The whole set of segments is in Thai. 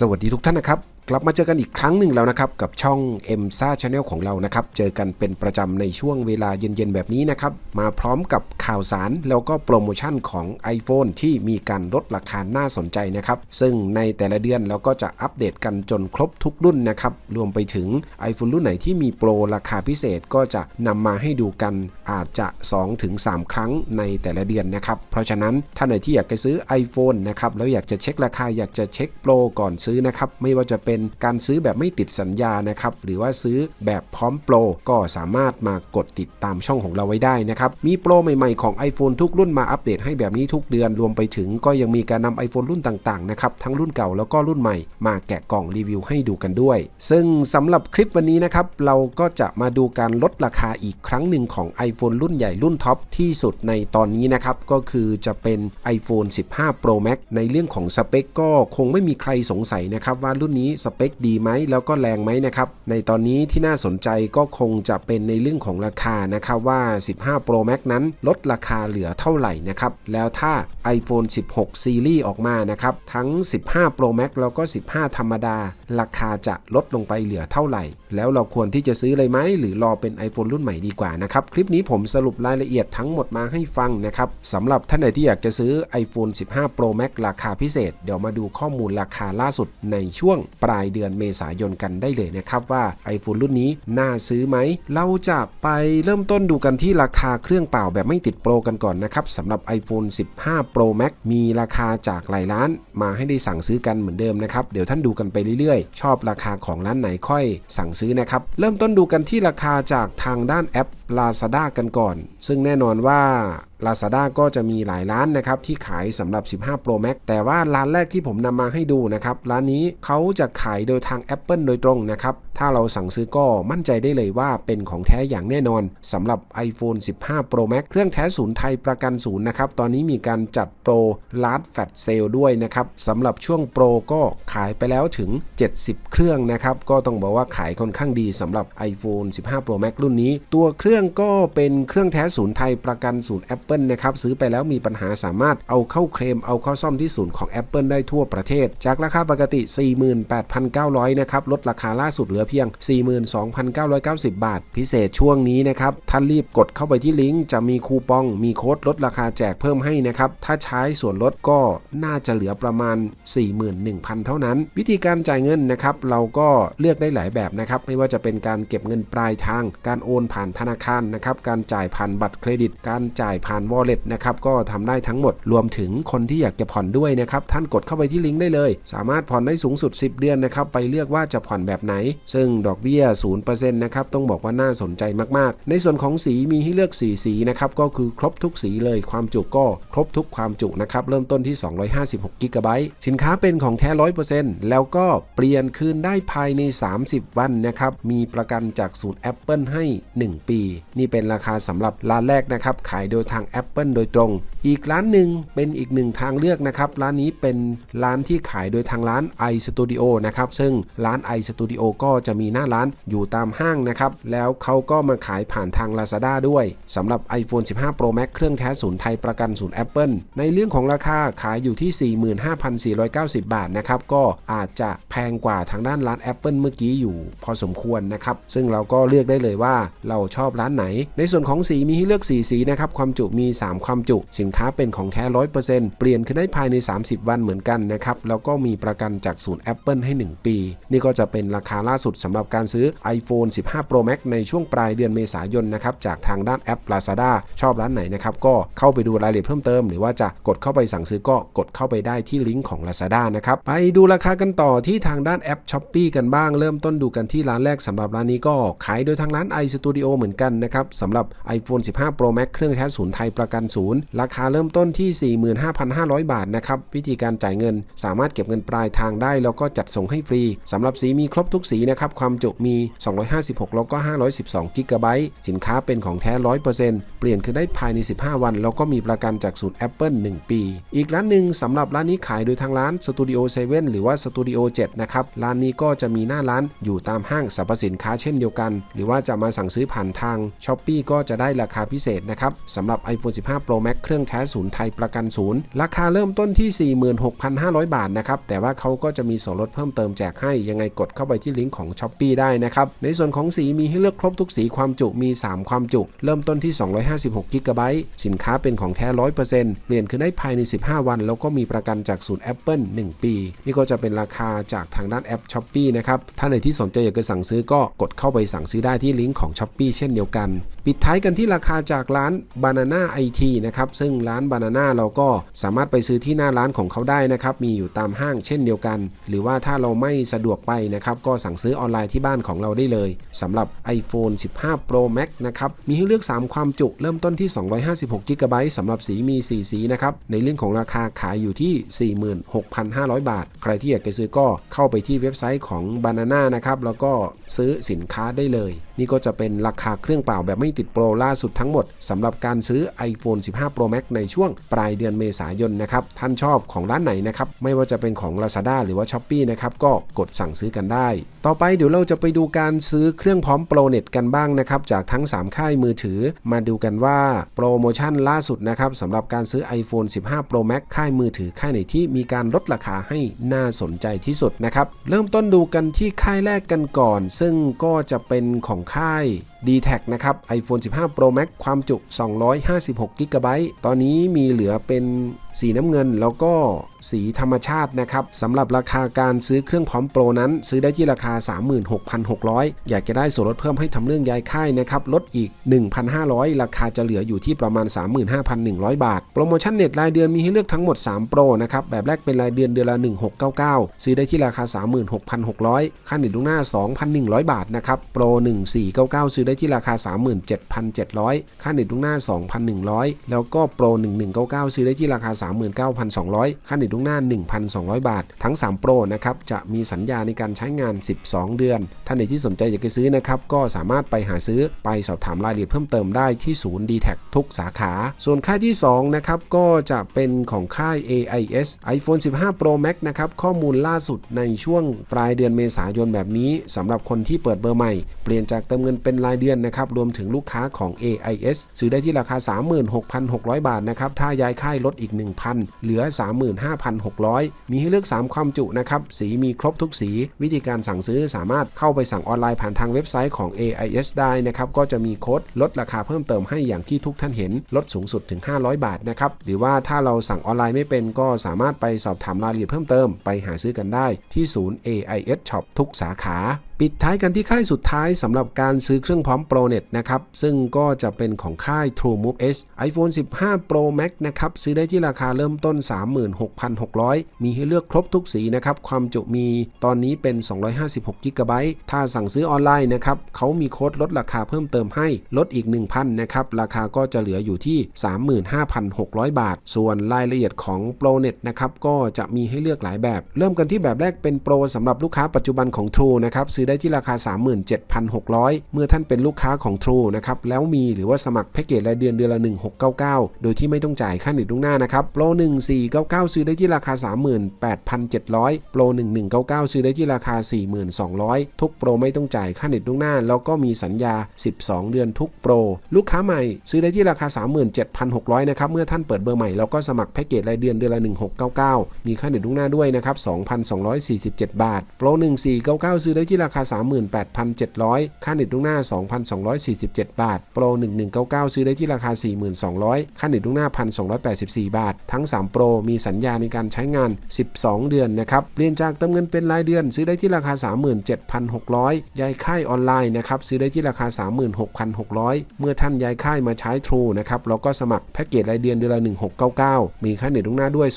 สวัสดีทุกท่านนะครับ กลับมาเจอกันอีกครั้งหนึ่งแล้วนะครับ กับช่อง m s a Channel ของเรานะครับ เจอกันเป็นประจำในช่วงเวลาเย็นๆแบบนี้นะครับ มาพร้อมกับข่าวสารแล้วก็โปรโมชั่นของ iPhone ที่มีการลดราคาน่าสนใจนะครับ ซึ่งในแต่ละเดือนเราก็จะอัปเดตกันจนครบทุกรุ่นนะครับ รวมไปถึง iPhone รุ่นไหนที่มีโปรราคาพิเศษก็จะนำมาให้ดูกันอาจจะ 2-3 ครั้งในแต่ละเดือนนะครับ เพราะฉะนั้นท่านไหนที่อยากจะซื้อ iPhone นะครับแล้วอยากจะเช็คราคาอยากจะเช็คโปรก่อนซื้อนะครับไม่ว่าจะเป็นการซื้อแบบไม่ติดสัญญานะครับหรือว่าซื้อแบบพร้อมโปรก็สามารถมากดติดตามช่องของเราไว้ได้นะครับมีโปรใหม่ๆของ iPhone ทุกรุ่นมาอัปเดตให้แบบนี้ทุกเดือนรวมไปถึงก็ยังมีการนำ iPhone รุ่นต่างๆนะครับทั้งรุ่นเก่าแล้วก็รุ่นใหม่ มาแกะกล่องรีวิวให้ดูกันด้วย ซึ่งสำหรับคลิปวันนี้นะครับเราก็จะมาดูการลดราคาอีกครั้งหนึ่งของ iPhone รุ่นใหญ่รุ่นท็อปที่สุดในตอนนี้นะครับก็คือจะเป็น iPhone 15 Pro Max ในเรื่องของสเปคก็คงไม่มีใครสงสัยนะครับว่ารุ่นนี้สเปคดีไหมแล้วก็แรงไหมนะครับ ในตอนนี้ที่น่าสนใจก็คงจะเป็นในเรื่องของราคานะครับว่า 15 Pro Max นั้นลดราคาเหลือเท่าไหร่นะครับ แล้วถ้า iPhone 16ซีรีส์ออกมานะครับ ทั้ง 15 Pro Max แล้วก็ 15 ธรรมดา ราคาจะลดลงไปเหลือเท่าไหร่ แล้วเราควรที่จะซื้อเลยไหม หรือรอเป็น iPhone รุ่นใหม่ดีกว่านะครับ คลิปนี้ผมสรุปรายละเอียดทั้งหมดมาให้ฟังนะครับสำหรับท่านไหนที่อยากจะซื้อ iPhone 15 Pro Max ราคาพิเศษ เดี๋ยวมาดูข้อมูลราคาล่าสุดในช่วงปลายเดือนเมษายนกันได้เลยนะครับว่า iPhone รุ่นนี้น่าซื้อไหม เราจะไปเริ่มต้นดูกันที่ราคาเครื่องเปล่าแบบไม่ติดโปรกันก่อนนะครับสำหรับ iPhone 15 Pro Max มีราคาจากหลายร้าน มาให้ได้สั่งซื้อกันเหมือนเดิมนะครับ เดี๋ยวท่านดูกันไปเรื่อยๆ ชอบราคาของร้านไหนค่อยสั่งซื้อนะครับ เริ่มต้นดูกันที่ราคาจากทางด้านแอป Lazada กันก่อน ซึ่งแน่นอนว่า Lazada ก็จะมีหลายร้านนะครับที่ขายสำหรับ 15 Pro Max แต่ว่าร้านแรกที่ผมนำมาให้ดูนะครับร้านนี้เขาจะขายโดยทาง Apple โดยตรงนะครับถ้าเราสั่งซื้อก็มั่นใจได้เลยว่าเป็นของแท้อย่างแน่นอนสำหรับ iPhone 15 Pro Max เครื่องแท้ศูนย์ไทยประกันศูนย์นะครับตอนนี้มีการจัดโปรลาร์ดแฟตเซลด้วยนะครับสำหรับช่วงโปรก็ขายไปแล้วถึง 70 เครื่องนะครับก็ต้องบอกว่าขายค่อนข้างดีสำหรับ iPhone 15 Pro Max รุ่นนี้ ตัวเครื่องก็เป็นเครื่องแท้ศูนย์ไทยประกันศูนย์ Apple นะครับซื้อไปแล้วมีปัญหาสามารถเอาเข้าเคลมเอาเข้าซ่อมที่ศูนย์ของ Apple ได้ทั่วประเทศ จากราคาปกติ 48,900 นะครับ ลดราคาล่าสุดเหลือเพียง 42,990 บาท พิเศษช่วงนี้นะครับ ท่านรีบกดเข้าไปที่ลิงก์จะมีคูปอง มีโค้ดลดราคาแจกเพิ่มให้นะครับ ถ้าใช้ส่วนลดก็น่าจะเหลือประมาณ 41,000 เท่านั้น วิธีการจ่ายเงินนะครับ เราก็เลือกได้หลายแบบนะครับ ไม่ว่าจะเป็นการเก็บเงินปลายทาง การโอนผ่านธนาคารนะครับ การจ่ายผ่านบัตรเครดิต การจ่ายผ่าน wallet นะครับก็ทำได้ทั้งหมดรวมถึงคนที่อยากจะผ่อนด้วยนะครับท่านกดเข้าไปที่ลิงก์ได้เลย สามารถผ่อนได้สูงสุด 10 เดือนนะครับไปเลือกว่าจะผ่อนแบบไหน ซึ่งดอกเบี้ย0%นะครับต้องบอกว่าน่าสนใจมากๆ ในส่วนของสีมีให้เลือกสีสีนะครับก็คือครบทุกสีเลยความจุก็ครบทุกความจุนะครับเริ่มต้นที่ 256กิกะไบต์สินค้าเป็นของแท้ 100%แล้วก็เปลี่ยนคืนได้ภายใน 30 วันนะครับมีประกันจากศูนย์ Apple ให้ 1 ปี นี่เป็นราคาสำหรับร้านแรกนะครับขายโดยทาง Apple โดยตรงอีกร้านหนึ่งเป็นอีกหนึ่งทางเลือกนะครับ ร้านนี้เป็นร้านที่ขายโดยทางร้าน iStudio นะครับ ซึ่งร้าน iStudio ก็จะมีหน้าร้านอยู่ตามห้างนะครับ แล้วเขาก็มาขายผ่านทาง Lazada ด้วยสำหรับ iPhone 15 Pro Max เครื่องแท้ศูนย์ไทยประกันศูนย์ Apple ในเรื่องของราคาขายอยู่ที่ 45,490 บาทนะครับ ก็อาจจะแพงกว่าทางด้านร้าน Apple เมื่อกี้อยู่พอสมควรนะครับ ซึ่งเราก็เลือกได้เลยว่าเราชอบร้านไหน ในส่วนของสีมีให้เลือกสีสีนะครับ ความจุมี 3 ความจุสินค้าเป็นของแท้100%เปอร์เซ็นต์เปลี่ยนขึ้นได้ภายใน 30 วันเหมือนกันนะครับ แล้วก็มีประกันจากศูนย์ Apple ให้ 1 ปี นี่ก็จะเป็นราคาล่าสุดสำหรับการซื้อ iPhone 15 Pro Max ในช่วงปลายเดือนเมษายนนะครับ จากทางด้านแอป Lazada ชอบร้านไหนนะครับ ก็เข้าไปดูรายละเอียดเพิ่มเติม หรือว่าจะกดเข้าไปสั่งซื้อก็กดเข้าไปได้ที่ลิงก์ของ Lazada นะครับ ไปดูราคากันต่อที่ทางด้านแอป s h อ p e e กันบ้าง เริ่มต้นดูกันที่ร้านแรกสำหรับร้านนี้ก็ขายโดยทางร้าน iStudio เหมือนกันนะครับสำหรับ iPhone 15 Pro Max เครื่องแท้ศูนย์ไทยประกันศูนย์ราคาาเริ่มต้นที่ 45,500 บาทนะครับ วิธีการจ่ายเงินสามารถเก็บเงินปลายทางได้ แล้วก็จัดส่งให้ฟรีสำหรับสีมีครบทุกสีนะครับ ความจุมี 256 แล้วก็ 512กิกะไบต์สินค้าเป็นของแท้ 100%เปลี่ยนคือได้ภายใน 15 วัน แล้วก็มีประกันจากศูนย์ Apple 1 ปี อีกร้านหนึ่งสำหรับร้านนี้ขายโดยทางร้าน Studio 7หรือว่า Studio 7นะครับร้านนี้ก็จะมีหน้าร้านอยู่ตามห้างสรรพสินค้าเช่นเดียวกัน หรือว่าจะมาสั่งซื้อผ่านทาง s h อ p e e ก็จะได้ราคาพิเศษนะครับสำหรับ iPhone 15 Pro Max เครื่องแท้ศูนย์ไทยประกันศูนย์ราคาเริ่มต้นที่ 46,500 บาทนะครับ แต่ว่าเขาก็จะมีส่วนลดเพิ่มเติมแจกให้ ยังไงกดเข้าไปที่ลิงก์ของ s h อ p e e ได้นะครับ ในส่วนของสีมีให้เลือกครบทุกสีความจุมี 3 ความจุ เริ่มต้นที่ 256กิกะไบต์สินค้าเป็นของแท้ 100%เปลี่ยนคืนได้ภายใน 15 วัน แล้วก็มีประกันจากศูนย์ Apple 1 ปี นี่ก็จะเป็นราคาจากทางด้านแอป s h อ p e e นะครับถ้าในที่สนใจอยากจะสั่งซื้อก็กดเข้าไปสั่งซื้อได้ที่ลิงก์ของ s h อ p e e เช่นเดียวกัน ปิดท้ายกันที่ราคาจากร้าน Banana IT นะครับซึ่งร้าน Banana เราก็สามารถไปซื้อที่หน้าร้านของเขาได้นะครับ มีอยู่ตามห้างเช่นเดียวกัน หรือว่าถ้าเราไม่สะดวกไปนะครับ ก็สั่งซื้อออนไลน์ที่บ้านของเราได้เลยสำหรับ iPhone 15 Pro Max นะครับ มีให้เลือก 3 ความจุเริ่มต้นที่ 256 g b สำหรับสีมี 4 สีนะครับ ในเรื่องของราคาขายอยู่ที่ 46,500 บาท ใครที่อยากจะซื้อก็เข้าไปที่เว็บไซต์ของ Banana นะครับ แล้วก็ซื้อสินค้าได้เลย นี่ก็จะเป็นราคาเครื่องเปล่าแบบไม่ติดโปรล่าสุดทั้งหมดสำหรับการซื้อ iPhone 15 Pro Max ในช่วงปลายเดือนเมษายนนะครับ ท่านชอบของร้านไหนนะครับ ไม่ว่าจะเป็นของ Lazada หรือว่า s h อ p e e นะครับ ก็กดสั่งซื้อกันได้ ต่อไปเดี๋ยวเราจะไปดูการซื้อเครื่องพร้อมโปรเน็ตกันบ้างนะครับ จากทั้ง 3 ค่ายมือถือ มาดูกันว่าโปรโมชั่นล่าสุดนะครับสำหรับการซื้อ iPhone 15 Pro Max ค่ายมือถือค่ายไหนที่มีการลดราคาให้น่าสนใจที่สุดนะครับ เริ่มต้นดูกันที่ค่ายแรกกันก่อน ซึ่งก็จะเป็นของค่าย d t แทนะครับ iPhone 15 Pro Max ความจุ 256 g b ตอนนี้มีเหลือเป็นสีน้ำเงินแล้วก็สีธรรมชาตินะครับสำหรับราคาการซื้อเครื่องพร้อมโปรนั้น ซื้อได้ที่ราคา 36,600 อยากจะได้ส่วนลดเพิ่มให้ทำเรื่องย้ายค่ายนะครับลดอีก 1,500 ราคาจะเหลืออยู่ที่ประมาณ 35,100 บาท โปรโมชั่นเน็ตรายเดือนมีให้เลือกทั้งหมด 3 โปรนะครับแบบแรกเป็นรายเดือนเดือนละ 1699 ซื้อได้ที่ราคา 36,600 ค่าเน็ตล่วงหน้า 2,100 บาทนะครับโปร 1499 ซื้อได้ที่ราคา 37,700 ค่าเน็ตล่วงหน้า 2,100 แล้วก็โปร 1199 ซื้อได้ที่ราคา39,200 ค่าเน็ตล่วงหน้า 1,200 บาท ทั้ง3โปรนะครับ จะมีสัญญาในการใช้งาน 12 เดือน ท่านใดที่สนใจอยากจะซื้อนะครับ ก็สามารถไปหาซื้อไปสอบถามรายละเอียดเพิ่มเติมได้ที่ศูนย์ d t แททุกสาขา ส่วนค่ายที่ 2 นะครับ ก็จะเป็นของค่าย AIS iPhone 15 Pro Max นะครับ ข้อมูลล่าสุดในช่วงปลายเดือนเมษายนแบบนี้สำหรับคนที่เปิดเบอร์ใหม่ เปลี่ยนจากเติมเงินเป็นรายเดือนนะครับ รวมถึงลูกค้าของ AIS ซื้อได้ที่ราคา 36,600 บาทนะครับ ถ้าย้ายค่ายลดอีก1,000 เหลือ 35,600 มีให้เลือก 3 ความจุนะครับ สีมีครบทุกสี วิธีการสั่งซื้อสามารถเข้าไปสั่งออนไลน์ผ่านทางเว็บไซต์ของ AIS ได้นะครับ ก็จะมีโค้ดลดราคาเพิ่มเติมให้อย่างที่ทุกท่านเห็น ลดสูงสุดถึง 500 บาทนะครับ หรือว่าถ้าเราสั่งออนไลน์ไม่เป็นก็สามารถไปสอบถามรายละเอียดเพิ่มเติม ไปหาซื้อกันได้ที่ศูนย์ AIS Shop ทุกสาขา ปิดท้ายกันที่ค่ายสุดท้ายสำหรับการซื้อเครื่องพร้อม Pro Net นะครับ ซึ่งก็จะเป็นของค่าย True Move S iPhone 15 Pro Max นะครับ ซื้อได้ที่ราคาเริ่มต้น 36,600 มีให้เลือกครบทุกสีนะครับ ความจุมีตอนนี้เป็น 256 g b ถ้าสั่งซื้อออนไลน์นะครับ เขามีโค้ดลดราคาเพิ่มเติมให้ลดอีก 1,000 นะครับ ราคาก็จะเหลืออยู่ที่ 35,600 บาท ส่วนรายละเอียดของ Pro Net นะครับ ก็จะมีให้เลือกหลายแบบ เริ่มกันที่แบบแรกเป็นโปรสำหรับลูกค้าปัจจุบันของ True นะครับซื้อได้ที่ราคา 37,600 เมื่อท่านเป็นลูกค้าของ True นะครับ แล้วมีหรือว่าสมัครแพ็กเกจรายเดือนเดือนละ 1699 โดยที่ไม่ต้องจ่ายค่าเน็ตล่วงหน้านะครับ โปร 1499 ซื้อได้ที่ราคา 38,700 โปร 1199 ซื้อได้ที่ราคา 42,200 ทุกโปรไม่ต้องจ่ายค่าเน็ตล่วงหน้า แล้วก็มีสัญญา 12 เดือนทุกโปร ลูกค้าใหม่ ซื้อได้ที่ราคา 37,600 นะครับ เมื่อท่านเปิดเบอร์ใหม่แล้วก็สมัครแพ็กเกจรายเดือนเดือนละ 1699 มีค่าเน็ตล่วงหน้าด้วยนะครับ 2,247 บาท โปร 1499 ซื้อได้ที่ราคาา 38,700 ค่าเน็ตล่วงหน้า 2,247 บาท โปร 1199 ซื้อได้ที่ราคา 42,000 ค่าเน็ตล่วงหน้า 1,284 บาท ทั้ง 3 โปร มีสัญญาในการใช้งาน 12 เดือนนะครับ เปลี่ยนจากเติมเงินเป็นรายเดือน ซื้อได้ที่ราคา 37,600 ย้ายค่ายออนไลน์นะครับ ซื้อได้ที่ราคา 36,600 เมื่อท่านย้ายค่ายมาใช้ True นะครับเราก็สมัครแพ็กเกจรายเดือนเดือนละ 1699 มีค่าเน็ตล่วงหน้าด้วย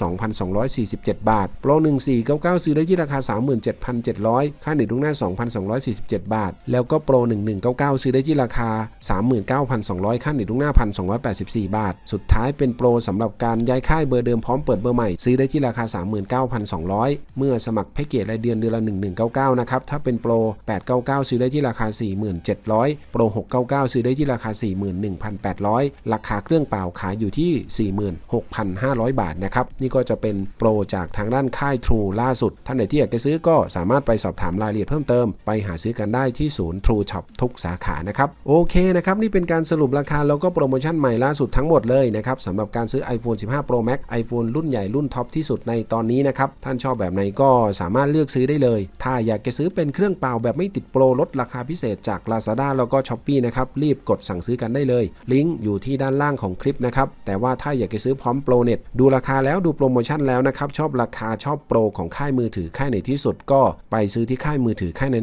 2,247 บาท โปร 1499 ซื้อได้ที่ราคา 37,700 ค่าเน็ตล่วงหน้า2,247 บาท แล้วก็โปร 1199 ซื้อได้ที่ราคา 39,200ค่าเน็ตล่วงหน้า 1,284 บาท สุดท้ายเป็นโปรสำหรับการย้ายค่ายเบอร์เดิมพร้อมเปิดเบอร์ใหม่ ซื้อได้ที่ราคา 39,200 เมื่อสมัครแพ็กเกจรายเดือนเดือนละ 1199 นะครับ ถ้าเป็นโปร 899 ซื้อได้ที่ราคา 4700 โปร 699 ซื้อได้ที่ราคา 41,800 ราคาเครื่องเปล่าขายอยู่ที่ 46,500 บาทนะครับ นี่ก็จะเป็นโปรจากทางด้านค่าย True ล่าสุด ท่านไหนที่อยากจะซื้อก็สามารถไปสอบถามรายละเอียดเพิ่มเติมไปหาซื้อกันได้ที่ศูนย์ True Shop ทุกสาขานะครับ โอเคนะครับ นี่เป็นการสรุปราคาแล้วก็โปรโมชั่นใหม่ล่าสุดทั้งหมดเลยนะครับสำหรับการซื้อ iPhone 15 Pro Max iPhone รุ่นใหญ่รุ่นท็อปที่สุดในตอนนี้นะครับ ท่านชอบแบบไหนก็สามารถเลือกซื้อได้เลย ถ้าอยากจะซื้อเป็นเครื่องเปล่าแบบไม่ติดโปรลดราคาพิเศษจาก Lazada แล้วก็ Shopee นะครับรีบกดสั่งซื้อกันได้เลย ลิงก์อยู่ที่ด้านล่างของคลิปนะครับแต่ว่าถ้าอยากจะซื้อพร้อมโปรเน็ตดูราคาแล้วดูโปรโมชั่นแล้วนะครับชอบราคาชอบโปรของค่ายมือถือค่ายไหนที่สุดก็ไปซื้อที่ค่ายมือถือค่ายนั้น